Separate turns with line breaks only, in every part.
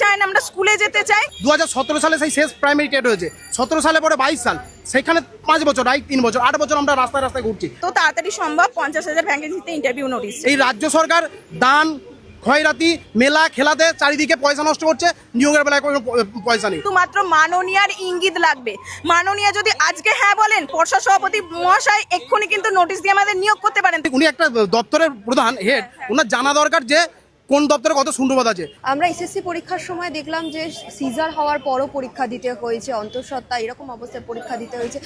চায় না আমরা স্কুলে যেতে চাই।
দু হাজার সতেরো সালে সেই শেষ প্রাইমারি টেট হয়েছে। সতেরো সালে পরে বাইশ সাল। সেখানে পাঁচ বছর আই তিন বছর আট বছর আমরা রাস্তায় রাস্তায় ঘুরছি।
তো তাড়াতাড়ি সম্ভব পঞ্চাশ হাজার ভ্যাকেন্সিতে ইন্টারভিউ নোটিশ
এই রাজ্য সরকার দান খয়রাতি মেলা খেলাতে চারিদিকে পয়সা নষ্ট করছে নিয়োগের বেলায় কোনো পয়সা নেই।
শুধুমাত্র মাননীয়ার ইঙ্গিত লাগবে। মাননীয়া যদি আজকে হ্যাঁ বলেন পর্ষদ সভাপতি মহাশয় এক্ষুনি কিন্তু নোটিশ দিয়ে আমাদের নিয়োগ করতে পারেন।
উনি একটা দপ্তরের প্রধান হেড ওনার জানা দরকার যে কোন দপ্তরে কত শূন্যবাদ আছে?
আমরা এসএসসি পরীক্ষার সময় দেখলাম যে সিজার হওয়ার পরও পরীক্ষা দিতে হয়েছে, অন্তঃসত্ত্বা এরকম অবস্থায় পরীক্ষা দিতে হয়েছে।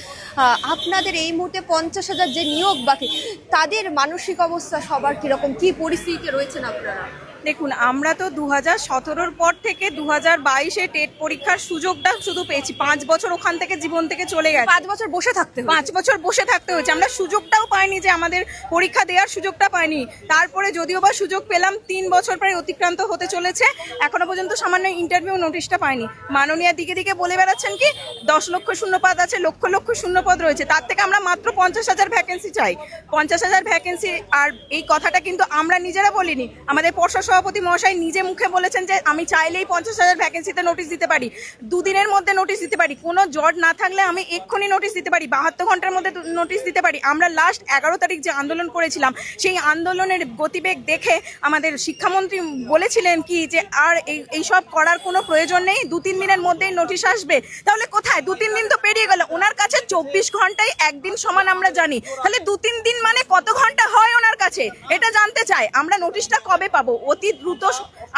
আপনাদের এই মুহূর্তে পঞ্চাশ হাজার যে নিয়োগ বাকি, তাদের মানসিক অবস্থা সবার কীরকম? কি পরিস্থিতিতে রয়েছেন আপনারা?
দেখুন আমরা তো দু হাজার সতেরোর পর থেকে দু হাজার বাইশে টেট পরীক্ষার সুযোগটা শুধু পেয়েছি। পাঁচ বছর ওখান থেকে জীবন থেকে চলে গেছে।
পাঁচ বছর বসে থাকতে
পাঁচ বছর বসে থাকতে হয়েছে। আমরা সুযোগটাও পাইনি যে আমাদের পরীক্ষা দেওয়ার সুযোগটা পাইনি। তারপরে যদিও বা সুযোগ পেলাম তিন বছর প্রায় অতিক্রান্ত হতে চলেছে। এখনও পর্যন্ত সামান্য ইন্টারভিউ নোটিশটা পাইনি। মাননীয় দিকে দিকে বলে বেড়াচ্ছেন কি দশ লক্ষ শূন্যপদ আছে লক্ষ লক্ষ শূন্যপদ রয়েছে। তার থেকে আমরা মাত্র পঞ্চাশ হাজার ভ্যাকেন্সি চাই। পঞ্চাশ হাজার ভ্যাকেন্সি আর এই কথাটা কিন্তু আমরা নিজেরা বলিনি। আমাদের পর্ষদ সভাপতি মহাশয় নিজে মুখে বলেছেন যে আমি চাইলেই পঞ্চাশ হাজার ভ্যাকেন্সিতে নোটিশ দিতে পারি। দুদিনের মধ্যে নোটিশ দিতে পারি। কোনো জট না থাকলে আমি এক্ষুনি নোটিশ দিতে পারি। বাহাত্তর ঘণ্টার মধ্যে নোটিশ দিতে পারি। আমরা লাস্ট এগারো তারিখ যে আন্দোলন করেছিলাম, সেই আন্দোলনের গতিবেগ দেখে আমাদের শিক্ষামন্ত্রী বলেছিলেন কি যে, আর এই এইসব করার কোনো প্রয়োজন নেই। দু তিন দিনের মধ্যেই নোটিশ আসবে। তাহলে কোথায়? দু তিন দিন তো পেরিয়ে গেল। ওনার কাছে চব্বিশ ঘন্টায় একদিন সমান আমরা জানি। তাহলে দু তিন দিন মানে কত ঘণ্টা হয় ওনার কাছে? এটা জানতে চাই। আমরা নোটিশটা কবে পাবো? অতি দ্রুত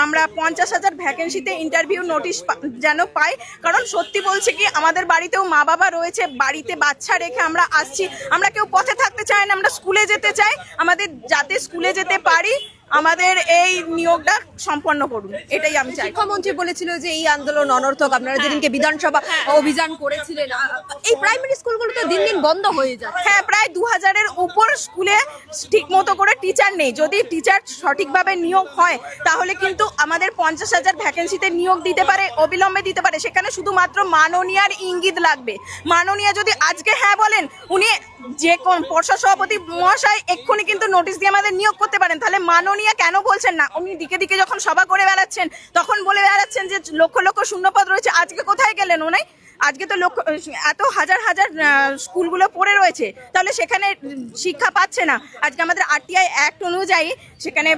আমরা পঞ্চাশ হাজার ভ্যাকেন্সিতে ইন্টারভিউ নোটিশ যেন পাই। কারণ সত্যি বলছে কি, আমাদের বাড়িতেও মা বাবা রয়েছে, বাড়িতে বাচ্চা রেখে আমরা আসছি। আমরা কেউ পথে থাকতে চাই না, আমরা স্কুলে যেতে চাই। আমাদের যাতে স্কুলে যেতে পারি আমাদের এই নিয়োগটা সম্পন্ন করুন এটাই আমি চাই।
শিক্ষামন্ত্রী বলেছিল যে এই আন্দোলন অনর্থক আপনারা যেদিনকে বিধানসভা অভিযান করেছিলেন এই প্রাইমারি স্কুলগুলো তো দিন দিন বন্ধ হয়ে যায়
হ্যাঁ প্রায় দু হাজারের উপর স্কুলে ঠিক মতো করে টিচার নেই। যদি টিচার সঠিকভাবে নিয়োগ হয় তাহলে কিন্তু আমাদের পঞ্চাশ হাজার ভ্যাকেন্সিতে নিয়োগ দিতে পারে অবিলম্বে দিতে পারে। সেখানে শুধুমাত্র মাননীয়ার ইঙ্গিত লাগবে। মাননীয়া যদি আজকে হ্যাঁ বলেন উনি যে কোন পর্ষদ সভাপতি মহাশয় এক্ষুনি কিন্তু নোটিশ দিয়ে আমাদের নিয়োগ করতে পারেন। তাহলে মাননীয়া কেন বলছেন না? উনি দিকে দিকে যখন সভা করে বেড়াচ্ছেন, তখন বলে বেড়াচ্ছেন যে লক্ষ লক্ষ শূন্যপদ রয়েছে, আজকে কোথায় গেলেন উনি? আজকে তো লক্ষ এত হাজার হাজার স্কুলগুলো পড়ে রয়েছে তাহলে সেখানে শিক্ষা পাচ্ছে না। আজকে আমাদের আরটিআই অ্যাক্ট অনুযায়ী সেখানে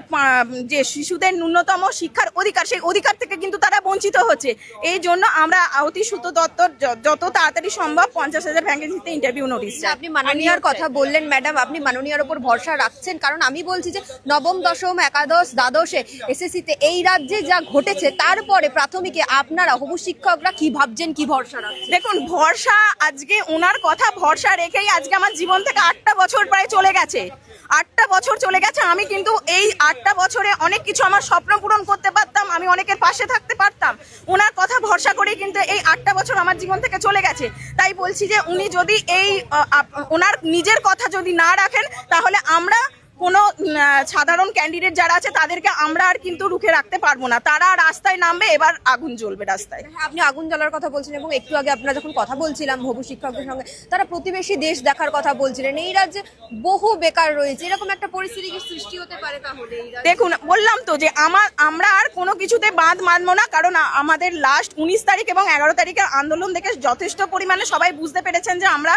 যে শিশুদের ন্যূনতম শিক্ষার অধিকার সেই অধিকার থেকে কিন্তু তারা বঞ্চিত হচ্ছে। এই জন্য আমরা অতি সুত দত্তর যত তাড়াতাড়ি সম্ভব পঞ্চাশ হাজার ভ্যাকেন্সিতে ইন্টারভিউ নোটিশ
যে আপনি মাননীয়ার কথা বললেন ম্যাডাম আপনি মাননীয়ার ওপর ভরসা রাখছেন কারণ আমি বলছি যে নবম দশম একাদশ দ্বাদশে এসএসসিতে এই রাজ্যে যা ঘটেছে তারপরে প্রাথমিকে আপনারা হবু শিক্ষকরা কি ভাবছেন কি ভরসা রাখছেন?
দেখুন, ভরসা, আজকে ওনার কথা ভরসা রেখেই আজকে আমার জীবন থেকে আটটা বছর প্রায় চলে গেছে। আটটা বছর চলে গেছে, আমি কিন্তু এই আটটা বছরে অনেক কিছু আমার স্বপ্ন পূরণ করতে পারতাম, আমি অনেকের পাশে থাকতে পারতাম। ওনার কথা ভরসা করে কিন্তু এই আটটা বছর আমার জীবন থেকে চলে গেছে। তাই বলছি যে, উনি যদি এই ওনার নিজের কথা যদি না রাখেন, তাহলে আমরা কোনো সাধারণ ক্যান্ডিডেট যারা আছে তাদেরকে আমরা আর কিন্তু রুখে রাখতে পারব না। তারা রাস্তায় নামবে এবার আগুন জ্বলবে রাস্তায়।
হ্যাঁ, আপনি আগুন জ্বলার কথা বলছেন এবং একটু আগে আপনারা যখন কথা বলছিলাম হবু শিক্ষকদের সঙ্গে তারা প্রতিবেশী দেশ দেখার কথা বলছিলেন। এই রাজ্যে বহু বেকার রয়েছে। এরকম একটা পরিস্থিতি কি সৃষ্টি হতে পারে তাহলে
দেখুন বললাম তো যে আমার আমরা আর কোনো কিছুতে বাদ মানবো না কারণ আমাদের লাস্ট উনিশ তারিখ এবং এগারো তারিখের আন্দোলন দেখে যথেষ্ট পরিমাণে সবাই বুঝতে পেরেছেন যে আমরা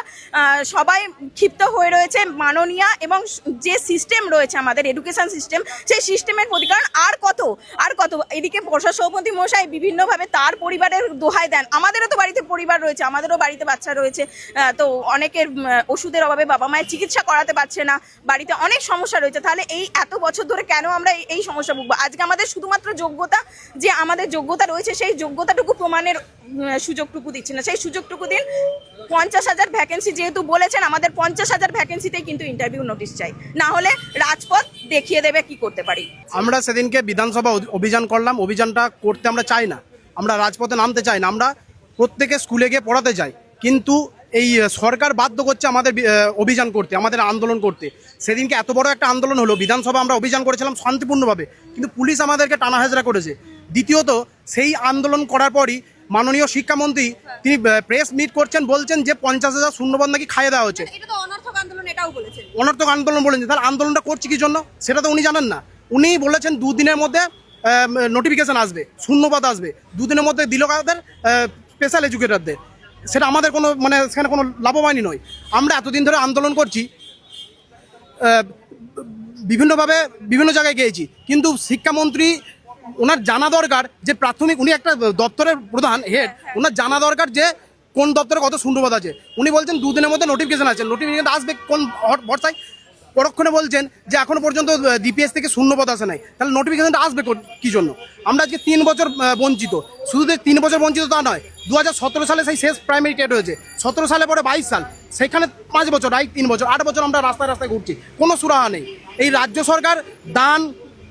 সবাই ক্ষিপ্ত হয়ে রয়েছে। মাননীয়া এবং যে সিস্টেম রয়েছে আমাদের এডুকেশন সিস্টেম সেই সিস্টেমের প্রতি, কারণ আর কত আর কত, এদিকে প্রশাসন সভাপতি মশাই বিভিন্নভাবে তার পরিবারের দোহাই দেন। আমাদেরও তো বাড়িতে পরিবার রয়েছে, আমাদেরও বাড়িতে বাচ্চা রয়েছে তো অনেকের ওষুধের অভাবে বাবা মায়ের চিকিৎসা করাতে পারছে না, বাড়িতে অনেক সমস্যা রয়েছে। তাহলে এই এত বছর ধরে কেন আমরা এই সমস্যা ভুগবো? আজকে আমাদের শুধুমাত্র যোগ্যতা, যে আমাদের যোগ্যতা রয়েছে, সেই যোগ্যতাটুকু প্রমাণের সুযোগটুকু দিচ্ছে না। সেই সুযোগটুকু দিন পঞ্চাশ হাজার ভ্যাকেন্সি যেহেতু বলেছেন, আমাদের পঞ্চাশ হাজার ভ্যাকেন্সিতেই কিন্তু ইন্টারভিউ নোটিশ চাই। না হলে রাজপথ দেখিয়ে দেবে কি করতে পারি।
আমরা সেদিনকে বিধানসভা অভিযান করলাম, অভিযানটা করতে আমরা চাই না। আমরা রাজপথে নামতে চাই না, আমরা প্রত্যেকে স্কুলে গিয়ে পড়াতে চাই। কিন্তু এই সরকার বাধ্য করছে আমাদের অভিযান করতে, আমাদের আন্দোলন করতে। সেদিনকে এত বড় একটা আন্দোলন হলো, বিধানসভা আমরা অভিযান করেছিলাম শান্তিপূর্ণভাবে। কিন্তু পুলিশ আমাদেরকে টানা হাজরা করেছে। দ্বিতীয়ত, সেই আন্দোলন করার পরই মাননীয় শিক্ষামন্ত্রী তিনি প্রেস মিট করছেন বলছেন যে পঞ্চাশ হাজার শূন্যবাদ নাকি খাইয়ে দেওয়া হচ্ছে।
অনর্থক আন্দোলন বলেছেন।
অনর্থক আন্দোলন বলেছেন। তাহলে আন্দোলনটা করছে কি জন্য? সেটা তো উনি জানেন না। উনি বলেছেন দুদিনের মধ্যে নোটিফিকেশন আসবে শূন্যপদ আসবে। দুদিনের মধ্যে দিল কাদের? স্পেশাল এডুকেটরদের সেটা আমাদের কোনো মানে সেখানে কোনো লাভবানই নয়। আমরা এতদিন ধরে আন্দোলন করছি বিভিন্নভাবে বিভিন্ন জায়গায় গিয়েছি। কিন্তু শিক্ষামন্ত্রী ওনার জানা দরকার যে প্রাথমিক উনি একটা দপ্তরের প্রধান হেড ওনার জানা দরকার যে কোন দপ্তরে কত শূন্যপদ আছে। উনি বলছেন দুদিনের মধ্যে নোটিফিকেশন আছে নোটিফিকেশন আসবে কোন ভরসায় পরক্ষণে বলছেন যে এখনও পর্যন্ত ডিপিএস থেকে শূন্যপদ আসে নাই। তাহলে নোটিফিকেশনটা আসবে কি জন্য? আমরা আজকে তিন বছর বঞ্চিত। শুধু যে তিন বছর বঞ্চিত তা নয় দু সালে সেই শেষ প্রাইমারি টেট হয়েছে। সতেরো সালে পরে বাইশ সাল। সেখানে পাঁচ বছর আই তিন বছর আট বছর আমরা রাস্তায় রাস্তায় ঘুরছি। কোনো সুরাহা নেই। এই রাজ্য সরকার দান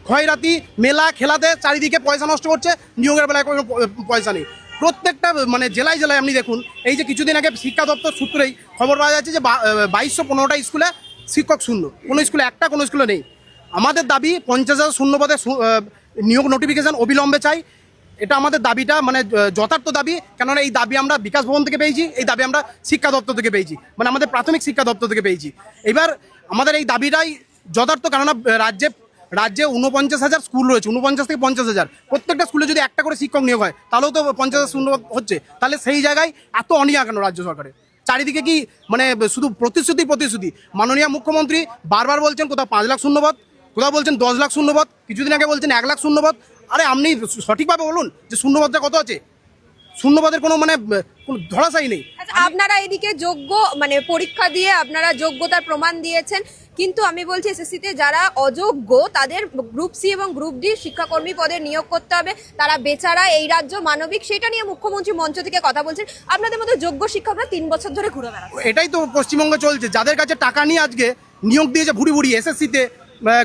ক্ষয়রাতি মেলা খেলাতে চারিদিকে পয়সা নষ্ট করছে, নিয়োগের বেলায় কোনো পয়সা নেই। প্রত্যেকটা মানে জেলায় জেলায় আপনি দেখুন, এই যে কিছুদিন আগে শিক্ষা দপ্তর সূত্রেই খবর পাওয়া যাচ্ছে যে বাইশশো পনেরোটা স্কুলে শিক্ষক শূন্য, কোনো স্কুলে একটা, কোনো স্কুলে নেই। আমাদের দাবি পঞ্চাশ হাজার শূন্য পদে নিয়োগ নোটিফিকেশন অবিলম্বে চাই। এটা আমাদের দাবিটা মানে যথার্থ দাবি, কেননা এই দাবি আমরা বিকাশ ভবন থেকে পেয়েছি, এই দাবি আমরা শিক্ষা দপ্তর থেকে পেয়েছি মানে আমাদের প্রাথমিক শিক্ষা দপ্তর থেকে পেয়েছি। এবার আমাদের এই দাবিটাই যথার্থ, কেননা রাজ্যে রাজ্যে উনপঞ্চাশ হাজার স্কুল রয়েছে, উনপঞ্চাশ থেকে পঞ্চাশ হাজার। প্রত্যেকটা স্কুলে যদি একটা করে শিক্ষক নিয়োগ হয়, তাহলেও তো পঞ্চাশ হাজার হচ্ছে। তাহলে সেই জায়গায় এত অনিয়া কেন রাজ্য সরকারের? চারিদিকে কি মানে শুধু প্রতিশ্রুতি প্রতিশ্রুতি? মাননীয় মুখ্যমন্ত্রী বারবার বলছেন, কোথাও পাঁচ লাখ শূন্যপদ, কোথাও বলছেন দশ লাখ শূন্যপদ, কিছুদিন আগে বলছেন এক লাখ শূন্যপদ। আরে আপনি সঠিকভাবে বলুন যে শূন্যপদটা কত আছে? শূন্যপদের কোনো মানে কোনো ধরাশাই নেই।
আচ্ছা আপনারা এদিকে যোগ্য মানে পরীক্ষা দিয়ে আপনারা যোগ্যতার প্রমাণ দিয়েছেন। কিন্তু আমি বলছি এসএসসিতে যারা অযোগ্য, তাদের গ্রুপ সি এবং গ্রুপ ডি শিক্ষাকর্মী পদে নিয়োগ করতে হবে। তারা বেচারা এই রাজ্য মানবিক, সেটা নিয়ে মুখ্যমন্ত্রী মঞ্চ থেকে কথা বলছেন। আপনাদের মতো যোগ্য শিক্ষকরা তিন বছর ধরে ঘুরে বেড়াচ্ছে।
এটাই তো পশ্চিমবঙ্গে চলছে। যাদের কাছে টাকা নিয়ে আজকে নিয়োগ দিয়েছে ভুড়ি ভুড়ি এসএসসিতে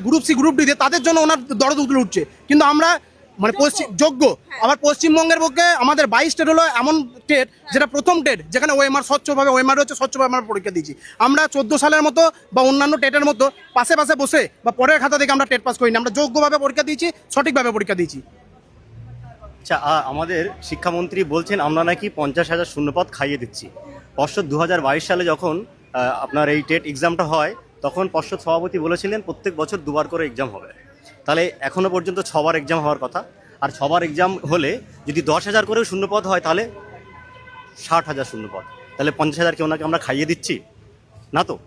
গ্রুপ সি গ্রুপ ডিতে তাদের জন্য ওনার দরদ উঠলে উঠছে। কিন্তু আমরা মানে পশ্চিম যোগ্য। আবার পশ্চিমবঙ্গের পক্ষে আমাদের বাইশ স্টেট হলো এমন স্টেট যেটা প্রথম টেট যেখানে ওএমআর স্বচ্ছভাবে ওএমআর হচ্ছে স্বচ্ছভাবে আমরা পরীক্ষা দিয়েছি। আমরা চোদ্দ সালের মতো বা অন্যান্য টেটের মতো পাশে পাশে বসে বা পরের খাতা থেকে আমরা টেট পাস করিনি। আমরা যোগ্যভাবে পরীক্ষা দিয়েছি সঠিকভাবে পরীক্ষা দিয়েছি।
আচ্ছা আমাদের শিক্ষামন্ত্রী বলছেন আমরা নাকি পঞ্চাশ হাজার শূন্যপদ খাইয়ে দিচ্ছি। পর্ষদ দু হাজার বাইশ সালে যখন আপনার এই টেট এক্সামটা হয় তখন পর্ষদ সভাপতি বলেছিলেন প্রত্যেক বছর দুবার করে এক্সাম হবে। তাহলে এখনও পর্যন্ত ছবার এক্সাম হওয়ার কথা। আর ছবার এক্সাম হলে যদি দশ হাজার করেও শূন্যপদ হয়, তাহলে ষাট হাজার শূন্যপদ। তাহলে পঞ্চাশ হাজার কেউ নাকি আমরা খাইয়ে দিচ্ছি? না তো?